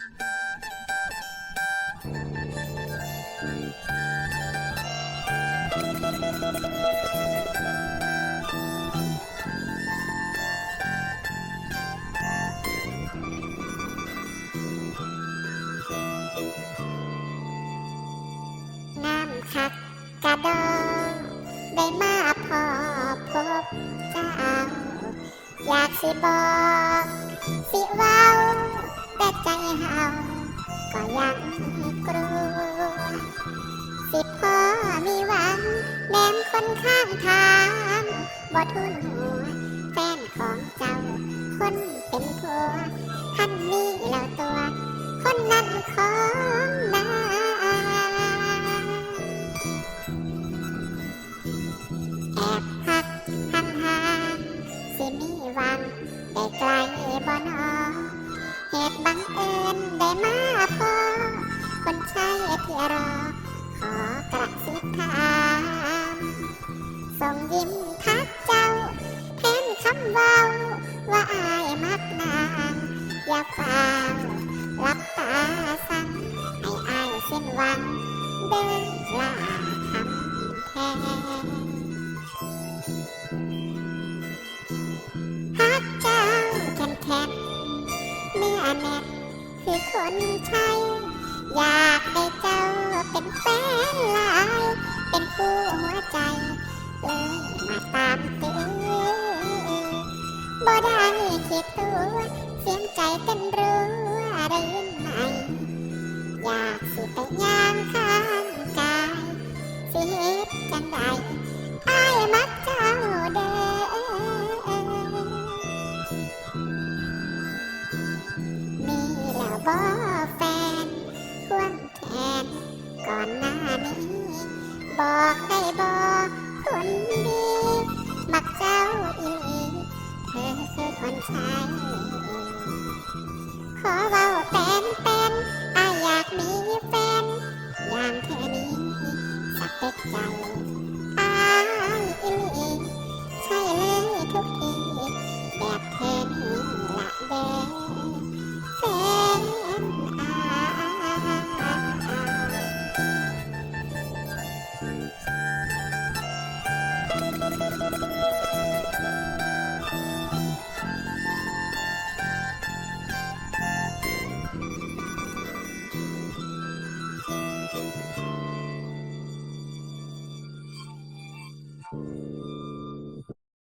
น้ำคักกระดองได้มาพอพบเจ้า อยากสิบอก สิเว้า แต่ใจเฮาก็ยังกลัวสิพ่อมีหวังแนมคนข้างทางบ่ทุนหัว เอิญได้มาพอคนใช้ที่รอ ขอกระซิบถามส่งยิ้มทักเจ้าแทนคำเว้าว่าอายมักนางอย่าฝ่าวรับตาสั่งให้อายสิ้นหวังเดินลาคำแพง คือคนใช่อยากให้เจ้าเป็นแฟนลาย เป็นคู่หัวใจเลยมาตามตื้อบ่ได้คิดตัว เสียงใจเต้นรัวรื่นใหม่อยากสิไปย่างข้างกายสิเฮ็ดจังได อนหน้านี้ บอกได้บอกคนดี มักเจ้าอีเธอคือคนใช้ขอเว้าเป็นเป็นอายอยากมีแฟนอย่างเธอนี้สักเป็กใจอายอี